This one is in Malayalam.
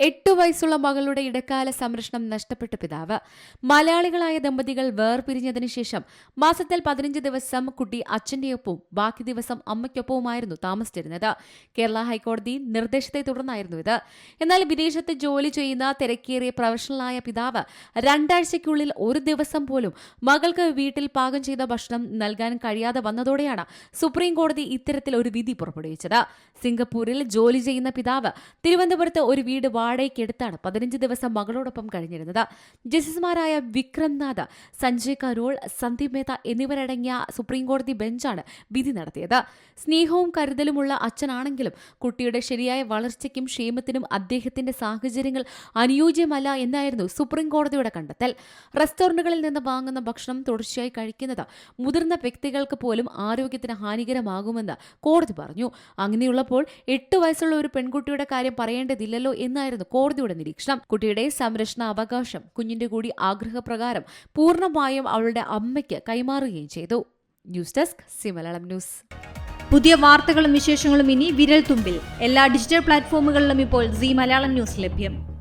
എട്ടു വയസ്സുള്ള മകളുടെ ഇടക്കാല സംരക്ഷണം നഷ്ടപ്പെട്ട പിതാവ്. മലയാളികളായ ദമ്പതികൾ വേർപിരിഞ്ഞതിനു ശേഷം മാസത്തിൽ പതിനഞ്ച് ദിവസം കുട്ടി അച്ഛന്റെയൊപ്പവും ബാക്കി ദിവസം അമ്മയ്ക്കൊപ്പവുമായിരുന്നു താമസിച്ചിരുന്നത്. കേരള ഹൈക്കോടതി നിർദ്ദേശത്തെ തുടർന്നായിരുന്നു ഇത്. എന്നാൽ വിദേശത്ത് ജോലി ചെയ്യുന്ന തിരക്കേറിയ പ്രൊഫഷണലായ പിതാവ് രണ്ടാഴ്ചയ്ക്കുള്ളിൽ ഒരു ദിവസം പോലും മകൾക്ക് വീട്ടിൽ പാകം ചെയ്ത ഭക്ഷണം നൽകാൻ കഴിയാതെ വന്നതോടെയാണ് സുപ്രീം കോടതി ഇത്തരത്തിൽ ഒരു വിധി പുറപ്പെടുവിച്ചത്. സിംഗപ്പൂരിൽ ജോലി ചെയ്യുന്ന പിതാവ് തിരുവനന്തപുരത്ത് ഒരു വീട് വാടകയ്ക്കെടുത്താണ് പതിനഞ്ച് ദിവസം മകളോടൊപ്പം കഴിഞ്ഞിരുന്നത്. ജസ്റ്റിസുമാരായ വിക്രംനാഥ് സഞ്ജയ് കരോൾ സന്ദീപ് മേത്ത എന്നിവരടങ്ങിയ സുപ്രീംകോടതി ബെഞ്ചാണ് വിധി നടത്തിയത്. സ്നേഹവും കരുതലുമുള്ള അച്ഛനാണെങ്കിലും കുട്ടിയുടെ ശരിയായ വളർച്ചയ്ക്കും ക്ഷേമത്തിനും അദ്ദേഹത്തിന്റെ സാഹചര്യങ്ങൾ അനുയോജ്യമല്ല എന്നായിരുന്നു സുപ്രീംകോടതിയുടെ കണ്ടെത്തൽ. റെസ്റ്റോറന്റുകളിൽ നിന്ന് വാങ്ങുന്ന ഭക്ഷണം തുടർച്ചയായി കഴിക്കുന്നത് മുതിർന്ന വ്യക്തികൾക്ക് പോലും ആരോഗ്യത്തിന് ഹാനികരമാകുമെന്ന് കോടതി പറഞ്ഞു. അങ്ങനെയുള്ളപ്പോൾ എട്ട് വയസ്സുള്ള ഒരു പെൺകുട്ടിയുടെ കാര്യം പറയേണ്ടതില്ലല്ലോ എന്നായിരുന്നു കോടതിയുടെ നിരീക്ഷണം കുട്ടിയുടെ സംരക്ഷണ അവകാശം കുഞ്ഞിന്റെ കൂടി ആഗ്രഹപ്രകാരം പൂർണമായും അവളുടെ അമ്മയ്ക്ക് കൈമാറുകയും ചെയ്തു. ന്യൂസ് ഡെസ്ക് സിമലളം ന്യൂസ്. പുതിയ വാർത്തകളും വിശേഷങ്ങളും ഇനി വിരൽ തുമ്പിൽ എല്ലാ ഡിജിറ്റൽ പ്ലാറ്റ്ഫോമുകളിലും ഇപ്പോൾ സി മലയാളം ന്യൂസ് ലഭ്യം.